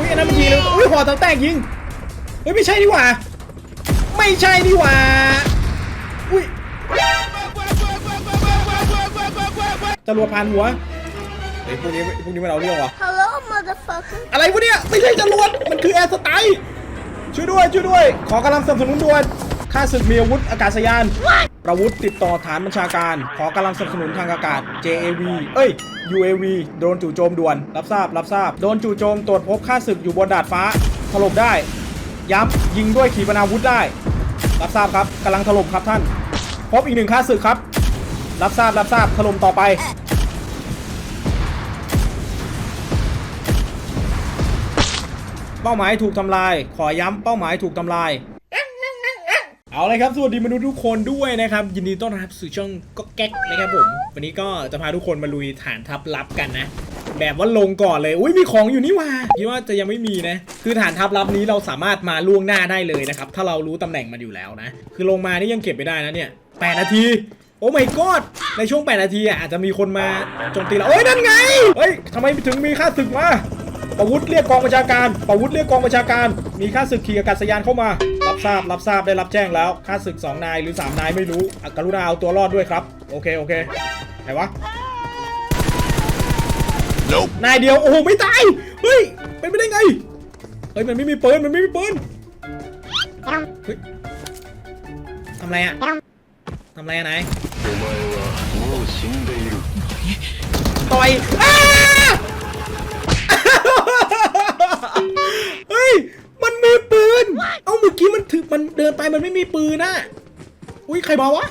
อุ้ยอันนั้นมันยิงเลยอุ้ยหอทั้งแตกยิงเฮ้ยไม่ใช่ดีกว่า ไม่ใช่ดีกว่าอุ้ยจรวดผ่านหัวไอ้ยพวกนี้พวกนี้มันเอาเรื่องวะ Hello, motherfucker. อะไรวะเนี่ยไม่ใช่จรวดมันคือแอร์สไตล์ช่วยด้วยช่วยด้วย ขอกำลังสนับสนุนด่วน ข้าศึกมีอาวุธอากาศยาน ประวุธติดต่อฐานบัญชาการ ขอกำลังสนับสนุนทางอากาศ JAV เอ้ย UAV โดนจู่โจมด่วน รับทราบ รับทราบ โดนจู่โจมตรวจพบข้าศึกอยู่บนดาดฟ้า ถล่มได้ ย้ำยิงด้วยขีปนาวุธได้ รับทราบครับกำลังถล่มครับท่าน พบอีกหนึ่งข้าศึกครับ รับทราบ รับทราบ ถล่มต่อไปเป้าหมายถูกทำลาย ขอย้ำเป้าหมายถูกทำลาย เอาเลยครับสวัสดีมนุษย์ทุกคนด้วยนะครับ ยินดีต้อนรับสู่ช่องก็แก๊กนะครับผม วันนี้ก็จะพาทุกคนมาลุยฐานทัพลับกันนะ แบบว่าลงก่อนเลยอุ้ยมีของอยู่นี่ว่าคิดว่าจะยังไม่มีนะ คือฐานทัพลับนี้เราสามารถมาล่วงหน้าได้เลยนะครับ ถ้าเรารู้ตำแหน่งมันอยู่แล้วนะ คือลงมานี่ยังเก็บไม่ได้นะเนี่ย8นาที โอ้ my god ในช่วง 8 นาทีอะอาจจะมีคนมาโจมตีเราเอ้ยนั่นไงเฮ้ยทำไมถึงมีค่าศึกมาประวุธเรียกกองบัญชาการประวุธเรียกกองบัญชาการ มีข้าศึกขี่อากาศยานเข้ามา รับทราบรับทราบได้รับแจ้งแล้วข้าศึก 2 นายหรือ 3 นายไม่รู้กรุณาเอาตัวรอดด้วยครับ โอเค โอเคไหนวะนายเดียว โอ้โห ไม่ตาย เฮ้ย เป็นไปได้ไง เฮ้ย มันไม่มีปืน มันไม่มีปืนทำไรอะทำไรอะไหนต่อยเฮ้ย มันมีปืน เมื่อกี้มันถือมันเดินไปมันไม่มีปืนน่ะอุ้ยใครมาวะ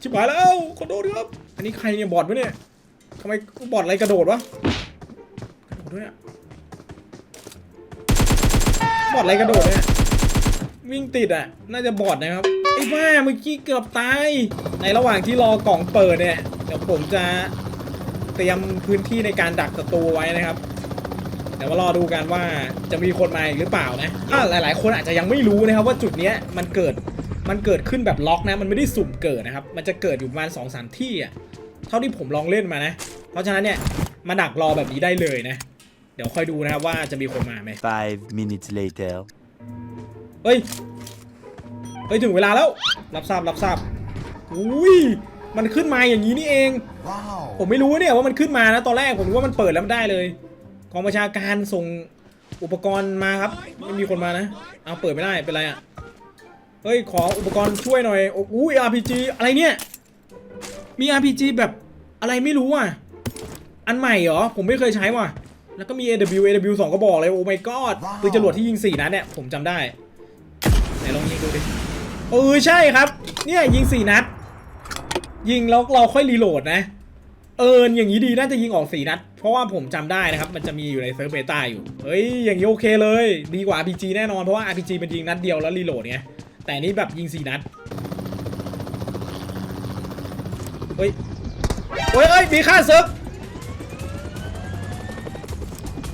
ชิบหายแล้วขอโทษครับอันนี้ใครเนี่ยบอดวะเนี่ยทำไมบอดอะไรกระโดดวะกระโดดด้วยอะบอดอะไรกระโดดเนี่ยวิ่งติดอะ น่าจะบอดนะครับไอ้บ้าเมื่อกี้เกือบตาย ในระหว่างที่รอกล่องเปิดเนี่ยเดี๋ยวผมจะเตรียมพื้นที่ในการดักศัตรูไว้นะครับ เดี๋ยวมารอดูกันว่าจะมีคนมาอีกหรือเปล่านะอ่าหลาย ๆ คนอาจจะยังไม่รู้นะครับว่าจุดเนี้ยมันเกิดมันเกิดขึ้นแบบล็อกนะ มันไม่ได้สุ่มเกิดนะครับ มันจะเกิดอยู่ประมาณ2อสามที่อะเท่าที่ผมลองเล่นมานะ เพราะฉะนั้นเนี่ยมาดักรอแบบนี้ได้เลยนะ เดี๋ยวค่อยดูนะครับว่าจะมีคนมาไหม Five minutes later. เฮ้ยเฮ้ยถึงเวลาแล้ว รับทราบรับทราบอุ้ยมันขึ้นมาอย่างนี้นี่เอง ผมไม่รู้เนี่ยว่ามันขึ้นมานะตอนแรกผมนึกว่ามันเปิดแล้วมันได้เลย กองประชาการส่งอุปกรณ์มาครับ ไม่มีคนมานะ เอาเปิดไม่ได้ เป็นไรอะ เฮ้ย ขออุปกรณ์ช่วยหน่อยโอ้อุ้ย RPG อะไรเนี่ย มี RPG แบบอะไรไม่รู้อะ อันใหม่เหรอ ผมไม่เคยใช้ว่ะ แล้วก็มี AW AW 2ก็บอกเลย โอ้ my god ปืนจรวดที่ยิง4นัดเนี่ย ผมจำได้ ไหนลองยิงดูดิ เออ ใช่ครับ เนี่ยยิง4นัด ยิงแล้วเราค่อยรีโหลดนะ เอออย่างนี้ดีน่าจะยิงออก4นัด เพราะว่าผมจำได้นะครับ มันจะมีอยู่ในเซิร์ฟเบต้าอยู่ เฮ้ย อย่างนี้โอเคเลย ดีกว่า RPG แน่นอน เพราะว่า RPG มันยิงนัดเดียวแล้วรีโหลดไง แต่นี้แบบยิง4นัด เฮ้ยเฮ้ยเอ้ยมีค่าศึก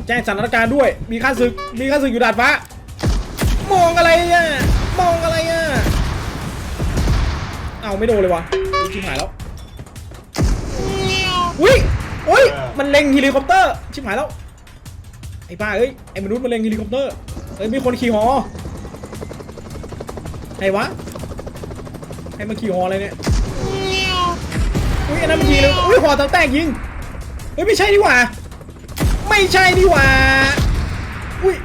แจ้งสถานการณ์ด้วย มีค่าศึก มีค่าศึกอยู่ดาดฟ้ามองอะไรอะ มองอะไรอะ เอาไม่โดนเลยวะชิบหายแล้ว อุ้ยอุ้ยมันเล็งเฮลิคอปเตอร์ชิบหายแล้วไอ้ป้าเอ้ยไอ้มนุษย์มันเล็งเฮลิคอปเตอร์เฮ้ยมีคนขี่หอไหนวะให้มันขี่หออะไรเนี่ยอุ้ยอันนั้นมันยิงเลยอุ้ยหอตั้งแตกยิงเฮ้ยไม่ใช่ดีกว่า ไม่ใช่ดีกว่าอุ้ย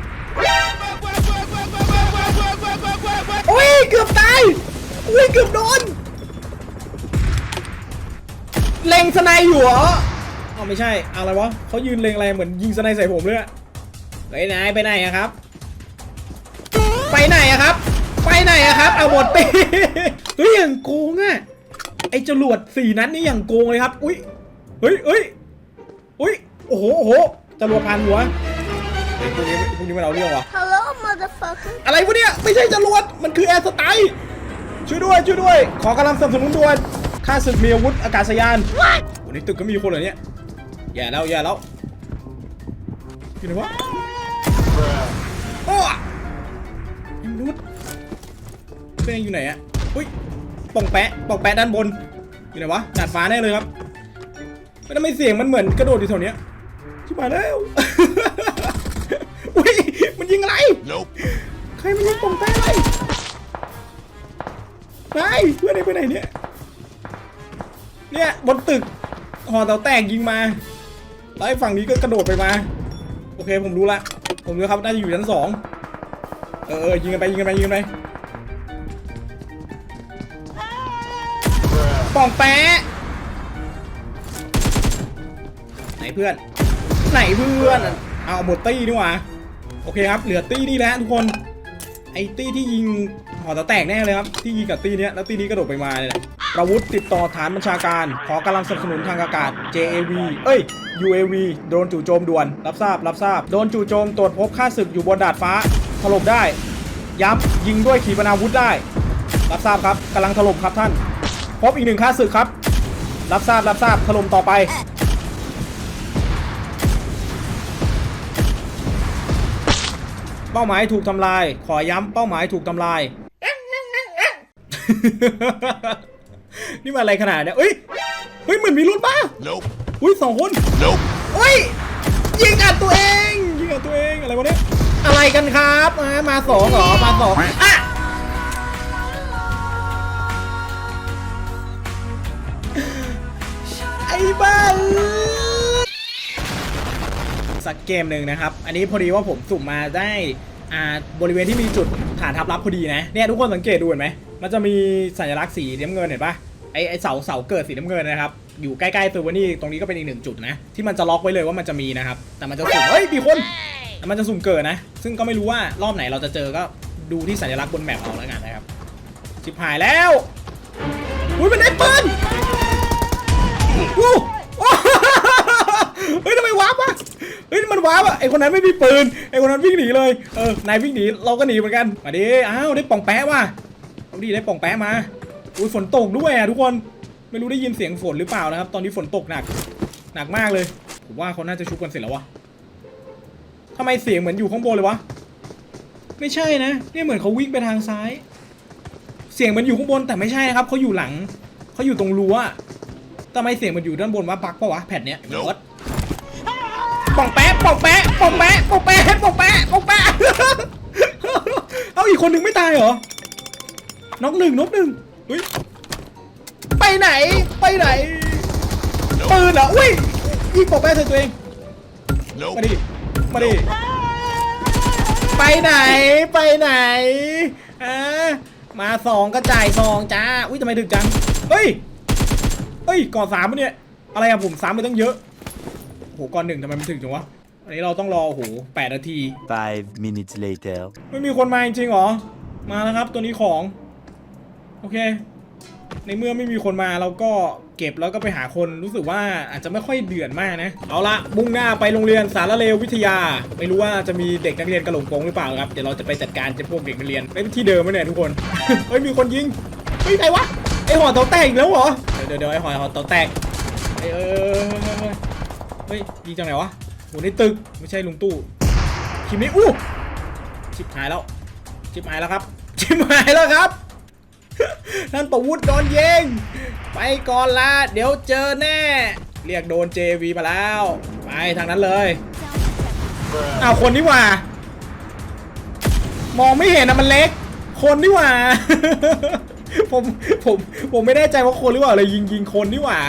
โอ้ยเกือบตายอุ้ยเกือบโดน เล็งสไนด์อยู่เหรอเอาไม่ใช่อะไรวะเขายืนเล็งอะไรเหมือนยิงสไนด์ใส่ผมเลยอะไปไหนไปไหนอะครับ ไปไหนอะครับ ไปไหนอะครับเอาหมดตีเฮ้ยอย่างโกงอะไอจรวดสี่นัดนี่อย่างโกงเลยครับ อุ้ยเฮ้ยเฮ้ยอุ้ยโอ้โหโอ้โหจรวดผ่านหัวเฮ้ยพวกนี้พวกนี้มันเอาเรื่องวะ Hello, motherfucker. อะไรวะเนี่ยไม่ใช่จรวดมันคือแอร์สไตล์ช่วยด้วยช่วยด้วย ขอกำลังสนับสนุนด่วน ข้าศึกมีอาวุธอากาศยานวันนี้ตึกก็มีคนเหรอเนี่ยอย่าแล้วอย่าแล้วอยู่ไหนวะโอ้ไอ้มนุษย์เป็นอยู่ไหนอะอุ้ยป่องแปะป่องแปะด้านบนอยู่ไหนวะดาดฟ้าแน่เลยครับไม่ทำไมเสียงมันเหมือนกระโดดอยู่แถวเนี้ยชิบหายแล้วอุ้ย Nope. ใครมันยิงปองแป้อะไรนายเพื่อนไอ้ไปไหนเนี่ย เนี่ยบนตึกหอเตาแตกยิงมาแล้วไอ้ฝั่งนี้ก็กระโดดไปมา โอเคผมรู้ละ ผมรู้ครับน่าจะอยู่ชั้นสองเออเออยิงกันไปยิงกันไปยิงกันไปปองแปะไหนเพื่อน ไหนเพื่อน เอาหมดตี้นี่หว่าโอเคครับ เหลือตี้นี่แหละทุกคน ไอ้ตี้ที่ยิงหอตะแตกแน่เลยครับ ที่ยิงกับตี้เนี้ยแล้วตี้นี้กระโดดไปมาเลยแหละ ประวุธติดต่อฐานบัญชาการ ขอกำลังสนับสนุนทางอากาศ JAV เอ้ย UAV โดนจู่โจมด่วน รับทราบ รับทราบ โดนจู่โจมตรวจพบค่าศึกอยู่บนดาดฟ้า ถล่มได้ ย้ำยิงด้วยขีปนาวุธได้ รับทราบครับกำลังถล่มครับท่าน พบอีกหนึ่งค่าศึกครับ รับทราบ รับทราบ ถล่มต่อไป เป้าหมายถูกทำลาย ขอย้ำเป้าหมายถูกทำลาย นี่มันอะไรขนาดเนี้ยเอ้ย เฮ้ยเหมือนมีรุ่นป่ะ Nope. อุ้ยสองคน Nope. เฮ้ยยิงอัดตัวเอง ยิงอัดตัวเองอะไรวะเนี่ย อะไรกันครับอ่ามาสองเหรอ มาสองอะไอ้บ้าเอ้ยสักเกมหนึ่งนะครับ อันนี้พอดีว่าผมสุ่มมาได้อ่าบริเวณที่มีจุดฐานทัพลับพอดีนะ เนี่ยทุกคนสังเกตดูเห็นไหม มันจะมีสัญลักษณ์สีน้ำเงินเห็นปะ ไอไอเสาเสาเกิดสีน้ำเงินนะครับ อยู่ใกล้ๆตัวนี่ตรงนี้ก็เป็นอีกหนึ่งจุดนะ ที่มันจะล็อกไว้เลยว่ามันจะมีนะครับ แต่มันจะสุ่มเฮ้ยมีคนแต่มันจะสุ่มเกิดนะ ซึ่งก็ไม่รู้ว่ารอบไหนเราจะเจอก็ดูที่สัญลักษณ์บนแมปเอาแล้วกันนะครับชิบหายแล้วอุ้ยมันได้ปืนอู้โอ้เฮ้ยทำไมวาร์ปวะเฮ้ยมันวาร์ปอะไอคนนั้นไม่มีปืนไอคนนั้นวิ่งหนีเลยเออนายวิ่งหนีเราก็หนีเหมือนกันมาดิอ้าวได้ป่องแปะว่ะเอาดิได้ป่องแปะมา อุ้ยฝนตกด้วยอะทุกคนไม่รู้ได้ยินเสียงฝนหรือเปล่านะครับ ตอนนี้ฝนตกหนัก หนักมากเลย ผมว่าเขาน่าจะชุบกันเสร็จแล้ววะทำไมเสียงเหมือนอยู่ข้างบนเลยวะไม่ใช่นะเนี่ยเหมือนเขาวิ่งไปทางซ้าย เสียงมันอยู่ข้างบนแต่ไม่ใช่นะครับเขาอยู่หลังเขาอยู่ตรงรั้วทำไมเสียงมันอยู่ด้านบนวะปักปะวะแผ่นเนี้ย Nope วดป่องแปะป่องแปะป่องแปะป่องแปะป่องแปะป่องแปะเอาอีกคนหนึ่งไม่ตายเหรอน็อกหนึ่งน็อกหนึ่ง เฮ้ยไปไหนไปไหนปืนเหรออุ้ยยิงป่องแปะใส่ตัวเองมาดิ Nope. มาดิไปไหนไปไหนอ่ามาสองก็จ่ายสองจ้าอุ้ยทำไมถึกจังเฮ้ยเฮ้ยก่อนสามปะเนี่ยอะไรอะผมสามไปตั้งเยอะโอ้โหก่อนหนึ่งทำไมมันถึงจังวะอันนี้เราต้องรอโอ้โหแปดนาที Five minutes later. ไม่มีคนมาจริงๆเหรอ มาแล้วครับตัวนี้ของโอเค ในเมื่อไม่มีคนมาเราก็เก็บแล้วก็ไปหาคนรู้สึกว่าอาจจะไม่ค่อยเดือดมากนะ เอาละมุ่งหน้าไปโรงเรียนสารเลววิทยา ไม่รู้ว่าจะมีเด็กนักเรียนกระหลงกงหรือเปล่าครับเดี๋ยวเราจะไปจัดการเจะพวกเด็กนักเรียนไอ้ยที่เดิมไหมเนี่ยทุกคน เฮ้ยมีคนยิงเฮ้ยไหนวะไอหอเตาแตกอีกแล้วเหรอเดี๋ยวเดี๋ยวเดี๋ยวไอหอหอเตาแตกเอ้ยเอ้ยเฮ้ยยิงจากไหนวะโหในตึกไม่ใช่ลุงตู้คิมิอู้ชิบหายแล้วชิบหายแล้วครับชิบหายแล้วครับ ท่านประวุฒิโดนยิงไปก่อนละเดี๋ยวเจอแน่ เรียกโดน JV มาแล้ว ไปทางนั้นเลยอ้าวคนนี่ว่า มองไม่เห็นนะมันเล็ก คนนี่ว่า ผมผมผมไม่แน่ใจว่าคนหรือเปล่าเลยยิงยิงคนนี่ว่า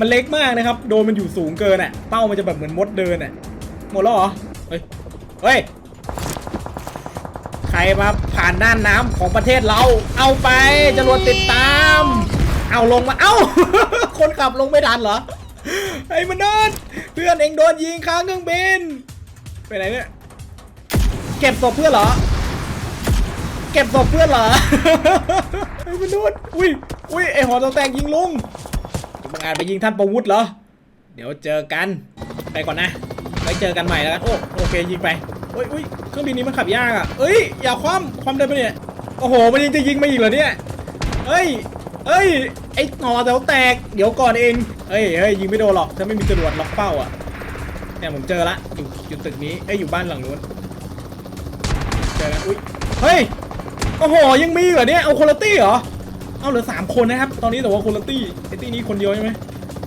มันเล็กมากนะครับ โดนมันอยู่สูงเกินอะ เป้ามันจะแบบเหมือนมดเดินอะหมดแล้วเหรอเฮ้ยเฮ้ย ใครมาผ่านน่านน้ำของประเทศเรา เอาไปจรวดติดตาม เอาลงมาเอ้า คนขับลงไม่ทันเหรอไอ้มันเดินเพื่อนเองโดนยิงค้างเครื่องบินไปไหนเนี่ยเก็บศพเพื่อนเหรอ เก็บศพเพื่อนเหรอไอ้มันโดนอุ้ยอุ้ยไอหอตองแตงยิงลุงจะบังอาจไปยิงท่านประวุฒิเหรอ เดี๋ยวเจอกันไปก่อนนะไว้เจอกันใหม่แล้วกันโอ้โอเคยิงไป เอ้ยอุ้ยเครื่องบินนี้มันขับยากอะเอ้ยอย่าคว่ำคว่ำได้ปะเนี่ยโอ้โหมันยังจะยิงมาอีกเหรอเนี่ยเอ้ยเอ้ยไอ้หนอแถวแตกเดี๋ยวก่อนเองเฮ้ยเฮ้ยยิงไม่โดนหรอกถ้าไม่มีจรวดล็อกเป้าอะเนี่ยผมเจอละอยู่อยู่ตึกนี้เอ้ยอยู่บ้านหลังนู้นเจอแล้วอุ้ยเฮ้ยโอ้โหยังมีเหรอเนี่ยเอาคนละตี้เหรอเอาเหลือสามคนนะครับตอนนี้แต่ว่าคนละตี้ไอ้ตี้นี้คนเดียวใช่ไหม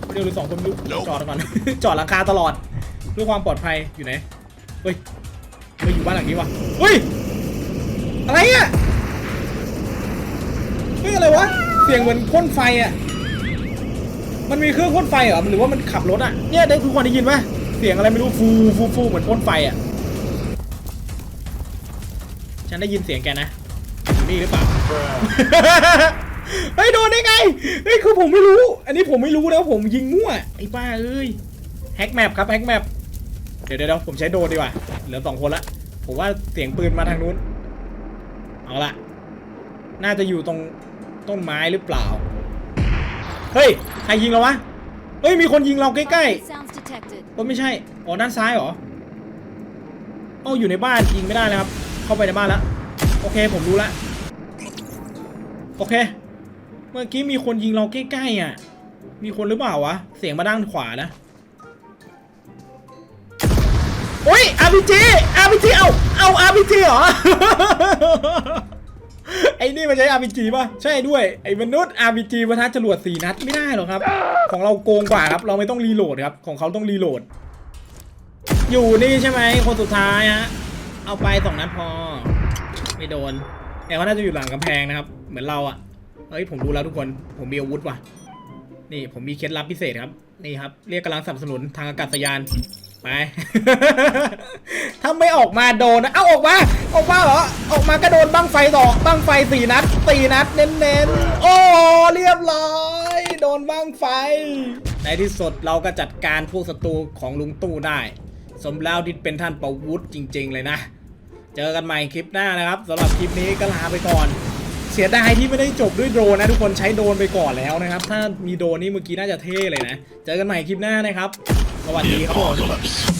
คนเดียวหรือสองคนไม่รู้ Nope จอดก่อนจอดหลังคาตลอดเพื่อความปลอดภัยอยู่ไหนเฮ้ย เฮ้ยอยู่บ้านหลังนี้วะเฮ้ย อะไรอะเฮ้ยอะไรวะ เสียงเหมือนพ่นไฟอะ มันมีเครื่องพ่นไฟเหรอ หรือว่ามันขับรถอะ เนี่ยได้ทุกคนได้ยินปะเสียงอะไรไม่รู้ฟูฟูฟูเหมือนพ่นไฟอะ ฉันได้ยินเสียงแกนะมีหรือเปล่า เฮ้ยโดนได้ไง เฮ้ยคือผมไม่รู้ อันนี้ผมไม่รู้นะผมยิงมั่วไอ้ป้าเอ้ย แฮกแมปครับแฮกแมป เดี๋ยวเดี๋ยวผมใช้โดรนดีกว่า เหลือสองคนละ ผมว่าเสียงปืนมาทางนู้น เอาละน่าจะอยู่ตรงต้นไม้หรือเปล่า เฮ้ย ใครยิงเราวะ เฮ้ย มีคนยิงเราใกล้ๆโอ้ไม่ใช่ อ๋อ ด้านซ้ายเหรอเอ้าอยู่ในบ้านยิงไม่ได้เลยครับ เข้าไปในบ้านแล้ว โอเค ผมรู้ละ โอเค เมื่อกี้มีคนยิงเราใกล้ๆอะ มีคนหรือเปล่าวะ เสียงมาด้านขวานะ โอ้ย RPG RPG เอาเอา RPG เหรอ ไอ้นี่มันใช้ RPG ป่ะ ใช่ด้วย ไอ้มนุษย์ RPG ประทัดจรวด4นัดไม่ได้หรอกครับ ของเราโกงกว่าครับ เราไม่ต้องรีโหลดครับ ของเขาต้องรีโหลด อยู่นี่ใช่ไหมคนสุดท้ายฮะ เอาไปสองนัดพอ ไม่โดน แต่เขาน่าจะอยู่หลังกำแพงนะครับ เหมือนเราอะเฮ้ยผมรู้แล้วทุกคน ผมมีอาวุธว่ะ นี่ผมมีเคล็ดลับพิเศษครับ นี่ครับ เรียกกำลังสนับสนุนทางอากาศยาน ไป ถ้าไม่ออกมาโดนนะ เอ้าออกมา ออกมาเหรอ ออกมาก็โดนบ้งไฟต่อบ้งไฟสี่นัดสี่นัด เน้นๆ โอ้ เรียบร้อย โดนบ้งไฟ ในที่สุดเราก็จัดการพวกศัตรูของลุงตู้ได้ สมแล้วที่เป็นท่านประวุฒิจริง ๆ เลยนะ เจอกันใหม่คลิปหน้านะครับสำหรับคลิปนี้ก็ลาไปก่อนเสียดายที่ไม่ได้จบด้วยโดรนนะทุกคนใช้โดรนไปก่อนแล้วนะครับ ถ้ามีโดรนนี่เมื่อกี้น่าจะเท่เลยนะ เจอกันใหม่คลิปหน้านะครับ สวัสดีครับผม Apocalypse.